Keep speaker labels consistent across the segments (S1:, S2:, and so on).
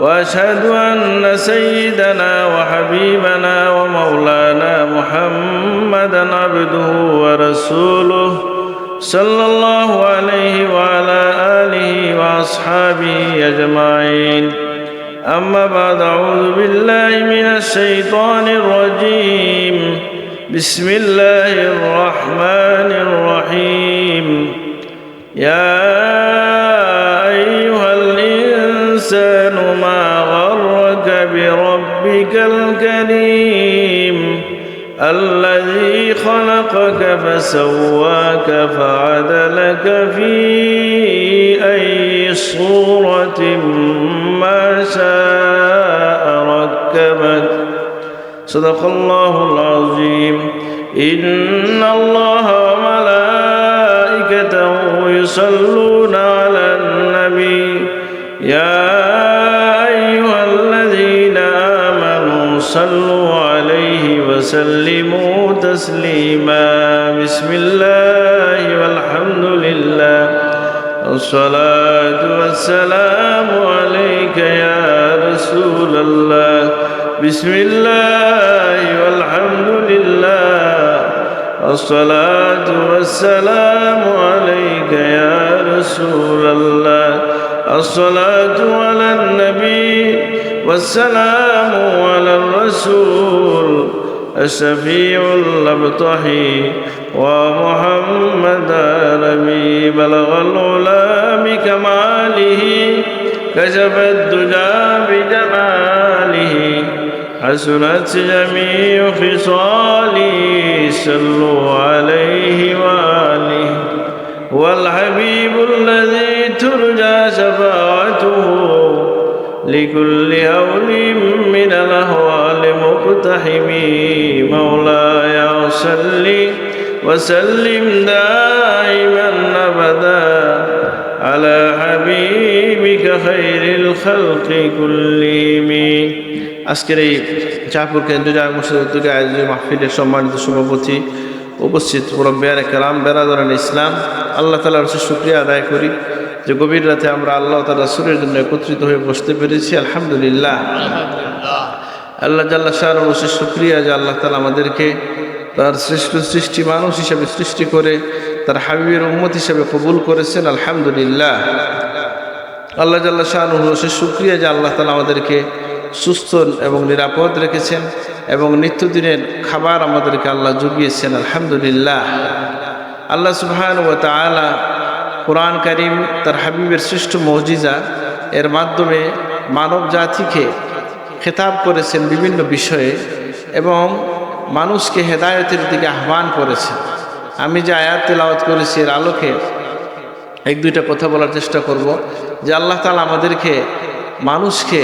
S1: وأشهد أن سيدنا وحبيبنا ومولانا محمدا عبده ورسوله صلى الله عليه وعلى آله وأصحابه أجمعين. أما بعد أعوذ بالله من الشيطان الرجيم. بسم الله الرحمن الرحيم. يا الانسان ما غرك بربك الكريم الذي خلقك فسواك فعدلك في أي صورة ما شاء ركبك. صدق الله العظيم. إن الله وملائكته يصلون على النبي. يا صلوا عليه وسلموا تسليما. بسم الله والحمد لله. والصلاة والسلام عليك يا رسول الله. بسم الله والحمد لله. الصلاة والسلام عليك يا رسول الله. الصلاة على النبي والسلام على الرسول الشفيع الأبطحي ومحمد النبي بلغ العلا بكماله كشف الدجى بجماله حسنت جميع خصاله صلوا عليه وآله. والحبيب الذي ترجى شفاعته لكل هول من الأهوال مقتحم مولاي صل وسلم دائما أبدا على حبيبك خير الخلق كلهم আজকের এই চাপুর কেন্দ্রীয় জামা মসজিদ উদ্যোগে আয়োজিত মাহফিলের সম্মানিত সভাপতি উপস্থিত মুরব্বিয়ার কালাম বেরাদরান ইসলাম, আল্লাহ তালার হচ্ছে শুক্রিয়া আদায় করি যে গভীর রাতে আমরা আল্লাহ তালা সুরের জন্য একত্রিত হয়ে বসতে পেরেছি, আলহামদুলিল্লাহ। আল্লাহ জাল্লা শাহ অবশ্যই শুক্রিয়া যে আল্লাহ তালা আমাদেরকে তার শ্রেষ্ঠ সৃষ্টি মানুষ হিসাবে সৃষ্টি করে, তার হাবিবের উম্মত হিসাবে কবুল করেছেন, আলহামদুলিল্লাহ। আল্লাহ জাল্লা শাহ অবশ্যই শুক্রিয়া যে আল্লাহ তালা আমাদেরকে সুস্থ এবং নিরাপদ রেখেছেন। এবং নিত্যদিনের খাবার আমাদেরকে আল্লাহ জুগিয়েছেন, আলহামদুলিল্লাহ। আল্লাহ সুবহান ও তালা কোরআন করিম তার হাবিবের শ্রেষ্ঠ মৌজিজা এর মাধ্যমে মানব জাতিকে খেতাব করেছেন বিভিন্ন বিষয়ে এবং মানুষকে হেদায়তের দিকে আহ্বান করেছেন। আমি যে আয়াত তেলাওয়াত করেছি, এর আলোকে এক দুইটা কথা বলার চেষ্টা করব যে আল্লাহ তালা আমাদেরকে মানুষকে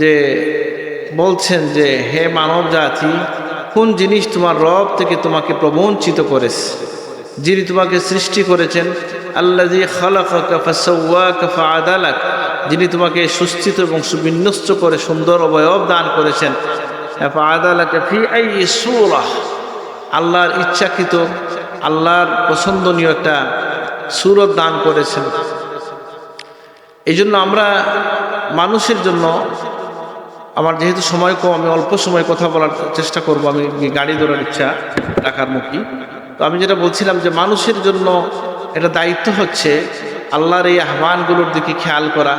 S1: যে বলছেন যে, হে মানব জাতি কোন জিনিস তোমার রব থেকে তোমাকে প্রবঞ্চিত করেছে? যিনি তোমাকে সৃষ্টি করেছেন আল্লাহ যিনি তোমাকে সুস্থিত এবং সুবিন্যস্ত করে সুন্দর অবয়ব দান করেছেন ফি আই আল্লাহর ইচ্ছাকৃত, আল্লাহর পছন্দনীয় একটা সুরত দান করেছেন। এই জন্য আমরা মানুষের জন্য আমার যেহেতু সময় কম, আমি অল্প সময় কথা বলার চেষ্টা করব, আমি গাড়ি ধরার ইচ্ছা রাখার মুখী। তো আমি যেটা বলছিলাম যে মানুষের জন্য এটা দায়িত্ব হচ্ছে আল্লাহর এই আহ্বানগুলোর দিকে খেয়াল করা,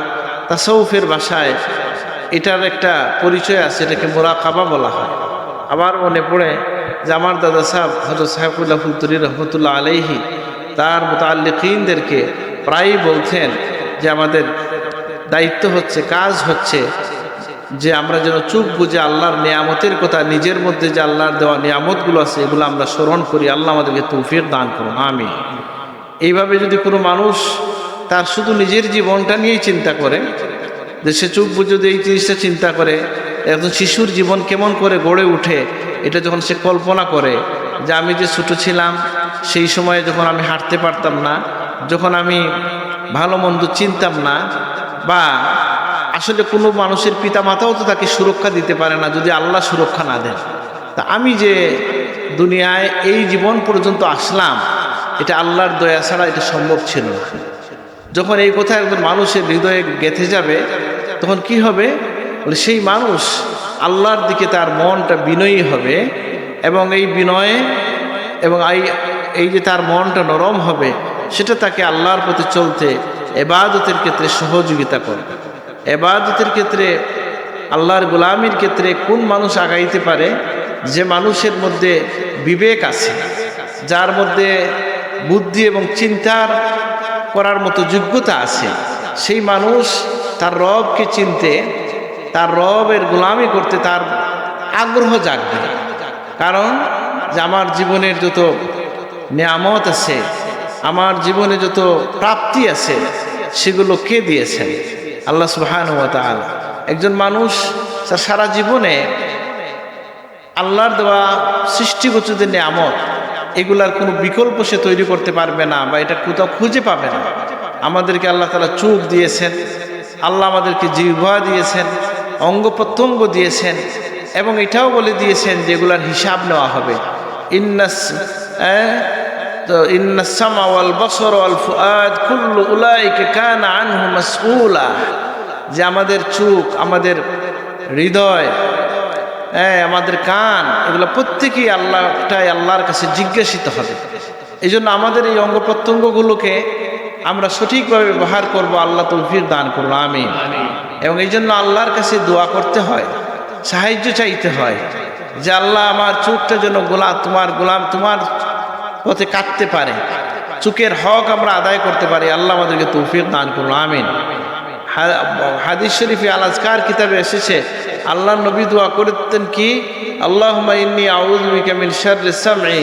S1: তাসাউফের বাসায় এটার একটা পরিচয় আছে, এটাকে মোরাকাবা বলা হয়। আবার মনে পড়ে যে আমার দাদা সাহেব হজরত সাহেবুল্লাহ ফুলতুরি রহমতুল্লাহ আলাইহি, তার মোতাল্লিকদেরকে প্রায়ই বলতেন যে আমাদের দায়িত্ব হচ্ছে, কাজ হচ্ছে যে আমরা যেন চুপ বুঝে আল্লাহর নিয়ামতের কথা, নিজের মধ্যে যে আল্লাহর দেওয়া নিয়ামতগুলো আছে, এগুলো আমরা স্মরণ করি। আল্লাহ আমাদেরকে তৌফির দান করুন। আমি এইভাবে যদি কোনো মানুষ তার শুধু নিজের জীবনটা নিয়েই চিন্তা করে, যে সে চুপ বুঝে যদি এই জিনিসটা চিন্তা করে, একজন শিশুর জীবন কেমন করে গড়ে উঠে, এটা যখন সে কল্পনা করে, যে আমি যে ছোটো ছিলাম, সেই সময়ে যখন আমি হাঁটতে পারতাম না, যখন আমি ভালো মন্দ চিনতাম না, বা আসলে কোনো মানুষের পিতামাতাও তো তাকে সুরক্ষা দিতে পারে না যদি আল্লাহ সুরক্ষা না দেন। তা আমি যে দুনিয়ায় এই জীবন পর্যন্ত আসলাম, এটা আল্লাহর দয়া ছাড়া এটা সম্ভব ছিল যখন এই কথা একজন মানুষের হৃদয়ে গেঁথে যাবে, তখন কি হবে? বলে সেই মানুষ আল্লাহর দিকে তার মনটা বিনয়ী হবে এবং এই বিনয়ে এবং এই এই যে তার মনটা নরম হবে, সেটা তাকে আল্লাহর প্রতি চলতে এবাদতের ক্ষেত্রে সহযোগিতা করবে। এবাদতের ক্ষেত্রে, আল্লাহর গোলামির ক্ষেত্রে কোন মানুষ আগাইতে পারে? যে মানুষের মধ্যে বিবেক আছে, যার মধ্যে বুদ্ধি এবং চিন্তার করার মতো যোগ্যতা আছে, সেই মানুষ তার রবকে চিনতে, তার রবের গোলামি করতে তার আগ্রহ জাগবে। কারণ যে আমার জীবনের যত নিয়ামত আছে, আমার জীবনে যত প্রাপ্তি আছে, সেগুলো কে দিয়েছেন? আল্লাহ সুবাহান একজন মানুষ তার সারা জীবনে আল্লাহর দেওয়া সৃষ্টিগত যে নিয়ামত, এগুলার কোনো বিকল্প সে তৈরি করতে পারবে না বা এটা কোথাও খুঁজে পাবে না। আমাদেরকে আল্লাহ তালা চোখ দিয়েছেন, আল্লাহ আমাদেরকে জিহ্বা দিয়েছেন, অঙ্গ প্রত্যঙ্গ দিয়েছেন এবং এটাও বলে দিয়েছেন যে এগুলার হিসাব নেওয়া হবে। ইন্নাস তো ইন্নাসামা বসর উলাইকে কান যে আমাদের চোখ, আমাদের হৃদয় হ্যাঁ আমাদের কান, এগুলো প্রত্যেকেই আল্লাহটাই আল্লাহর কাছে জিজ্ঞাসিত হবে। এই জন্য আমাদের এই অঙ্গ প্রত্যঙ্গগুলোকে আমরা সঠিকভাবে ব্যবহার করব, আল্লাহ তৌফির দান করব আমি এবং এই জন্য আল্লাহর কাছে দোয়া করতে হয়, সাহায্য চাইতে হয়, যে আল্লাহ আমার চোখটা যেন গোলাম তোমার গোলাম, তোমার পথে কাটতে পারে। চোখের হক আমরা আদায় করতে পারি। আল্লাহ আমাদেরকে তৌফিক দান করুন, আমিন। হাদিস শরীফে আল আজকার কিতাবে এসেছে? আল্লাহ নবী দোয়া করতেন কি? আল্লাহ ইন্নি আউজবিকা মিন শাররি সামঈ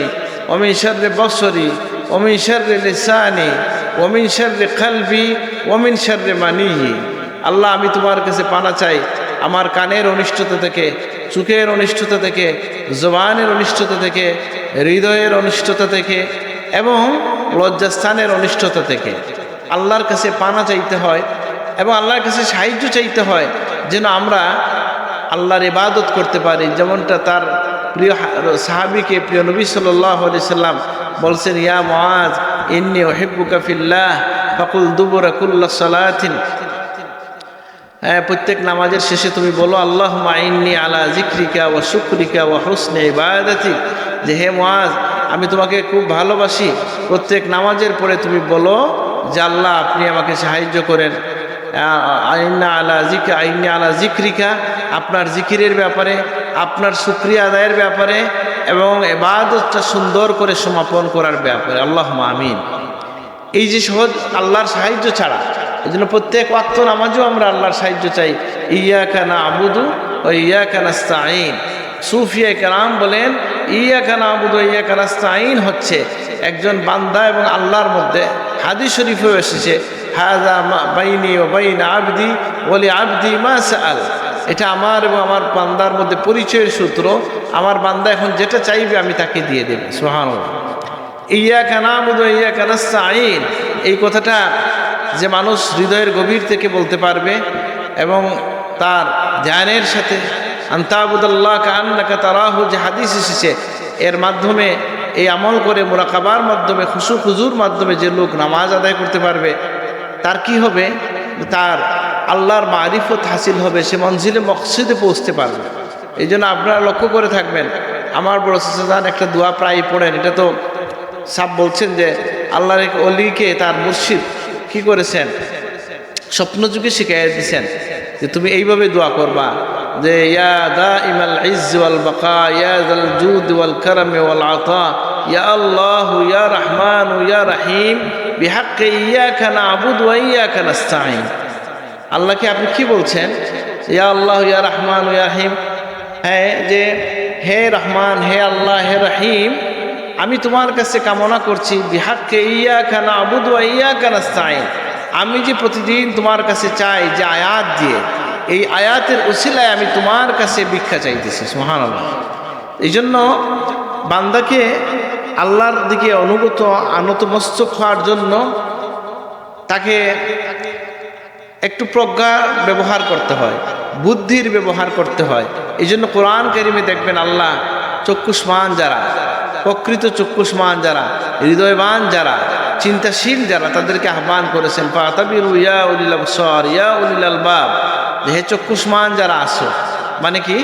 S1: ওমিন শাররি বসরি ওমিন শাররি লিসানি ওমিন শাররি কলবি ওমিন শাররি মানিহি। আল্লাহ, আমি তোমার কাছে পানা চাই। আমার কানের অনিষ্টতা থেকে, চোখের অনিষ্টতা থেকে, জবানের অনিষ্টতা থেকে, হৃদয়ের অনিষ্টতা থেকে এবং লজ্জাস্থানের অনিষ্টতা থেকে। আল্লাহর কাছে পানা চাইতে হয় এবং আল্লাহর কাছে সাহায্য চাইতে হয় যেন আমরা আল্লাহর ইবাদত করতে পারি। যেমনটা তার প্রিয় সাহাবিকে প্রিয় নবী সাল্লাহ সাল্লাম বলছেন, ইয়া মহাজ ইন্নি ওহেব্বুকা ফিল্লাহ, ফকুল দুবুরা কুল্লা সালাথিন প্রত্যেক নামাজের শেষে তুমি বলো আল্লাহ মাইন্নি আলা জিক্রিকা ও শুক্রিকা ও হোসনে ইবাদাতি। যে হে মহাজ আমি তোমাকে খুব ভালোবাসি। প্রত্যেক নামাজের পরে তুমি বলো যে, আল্লাহ, আপনি আমাকে সাহায্য করেন। আইনা আলা জিক আইনা আলা জিক্রিকা আপনার জিকিরের ব্যাপারে, আপনার সুক্রিয়া আদায়ের ব্যাপারে এবং এবাদতটা সুন্দর করে সমাপন করার ব্যাপারে। আল্লাহ মামিন এই যে সহজ, আল্লাহর সাহায্য ছাড়া এই জন্য প্রত্যেক ওয়াক্ত নামাজও আমরা আল্লাহর সাহায্য চাই। ইয়া কানা আবুদু ও ইয়া কানাস্তাইন সুফিয়া কালাম বলেন ইয়া কানা আবুদু ইয়া কানাস্তাইন হচ্ছে একজন বান্দা এবং আল্লাহর মধ্যে হাদি শরীফেও এসেছে হাজা বাইনি ও বাইন আবদি বলি আবদি মা সাল এটা আমার এবং আমার বান্দার মধ্যে পরিচয়ের সূত্র। আমার বান্দা এখন যেটা চাইবে আমি তাকে দিয়ে দেবে। সোহান ইয়া কানাবুদ ইয়া কানাস্তাইন এই কথাটা যে মানুষ হৃদয়ের গভীর থেকে বলতে পারবে এবং তার ধ্যানের সাথে আন্তাবুদাল্লাহ কান্নাকা তারাহু যে হাদিস এসেছে, এর মাধ্যমে এই আমল করে মোরাকাবার মাধ্যমে খুশু খুজুর মাধ্যমে যে লোক নামাজ আদায় করতে পারবে, তার কি হবে? তার আল্লাহর মারিফত হাসিল হবে, সে মঞ্জিলে, মকসিদে পৌঁছতে পারবে। এই জন্য আপনারা লক্ষ্য করে থাকবেন। আমার বড় সাজান একটা দোয়া প্রায় পড়েন, এটা তো সাপ বলছেন যে আল্লাহর এক অলিকে তার মুর্শিদ কি করেছেন? স্বপ্নযুগে শিখাই দিয়েছেন যে তুমি এইভাবে দোয়া করবা যে, ইয়া দা ইমাল ইজ ওয়াল ইয়া ইয়া আল্লাহ, ইয়া রহমান, ইয়া রাহিম নাবুদ ওয়া ইয়াকা নাস্তাইন আল্লাহকে আপনি কি বলছেন? ইয়া আল্লাহ, ইয়া রহমান, ইয়া হ্যাঁ যে, হে রহমান, হে আল্লাহ, হে রহিম আমি তোমার কাছে কামনা করছি, বিহাক্কে ইয়া খানা আবুদ ইয়া কানাস্তাইন আমি যে প্রতিদিন তোমার কাছে চাই যে আয়াত দিয়ে, এই আয়াতের উসিলায় আমি তোমার কাছে ভিক্ষা চাইতেছি মহান এই জন্য বান্দাকে আল্লাহর দিকে অনুগত, আনতমস্তক হওয়ার জন্য তাকে একটু প্রজ্ঞা ব্যবহার করতে হয়, বুদ্ধির ব্যবহার করতে হয়। এই জন্য কোরআন কারিমে দেখবেন আল্লাহ চক্ষুষ্মান যারা প্রকৃত চক্ষুষ্মান যারা, হৃদয়বান যারা, চিন্তাশীল যারা, তাদেরকে আহ্বান করেছেন ইয়া আবসর, ইয়া হে চক্ষুষ্মান যারা আসো মানে কি?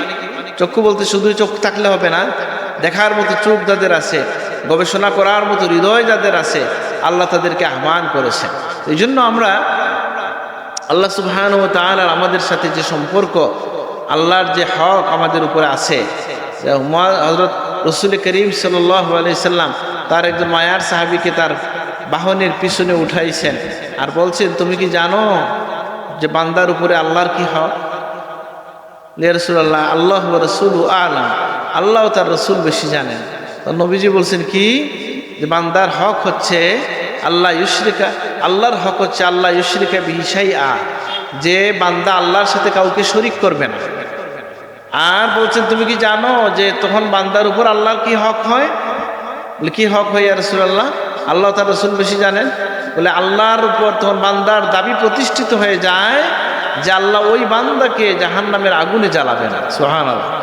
S1: চক্ষু বলতে শুধু চোখ থাকলে হবে না, দেখার মতো চোখ যাদের আছে, গবেষণা করার মতো হৃদয় যাদের আছে, আল্লাহ তাদেরকে আহ্বান করেছেন। এই জন্য আমরা আল্লাহ সুবহান ও তাআলার আমাদের সাথে যে সম্পর্ক, আল্লাহর যে হক আমাদের উপরে আছে হজরত রসুল করিম সাল্লাহ সাল্লাম তার একজন মায়ার সাহাবিকে তার বাহনের পিছনে উঠাইছেন আর বলছেন, তুমি কি জানো যে বান্দার উপরে আল্লাহর কি হক? রসুল্লাহ আল্লাহ রসুল আলাম। আল্লাহ তার রসুল বেশি জানেন। নবীজি বলছেন, কি? যে বান্দার হক হচ্ছে আল্লাহ ইউশরিকা, আল্লাহর হক হচ্ছে আল্লাহ ইউশরিকা বিহিসাই আ যে বান্দা আল্লাহর সাথে কাউকে শরিক করবে না। আর বলছেন, তুমি কি জানো যে তখন বান্দার উপর আল্লাহর কি হক হয়? বলে, কি হক হয় রসুল আল্লাহ আল্লাহ তার রসুল বেশি জানেন। বলে, আল্লাহর উপর তখন বান্দার দাবি প্রতিষ্ঠিত হয়ে যায় যে আল্লাহ ওই বান্দাকে জাহান নামের আগুনে জ্বালাবে না। সোহান আল্লাহ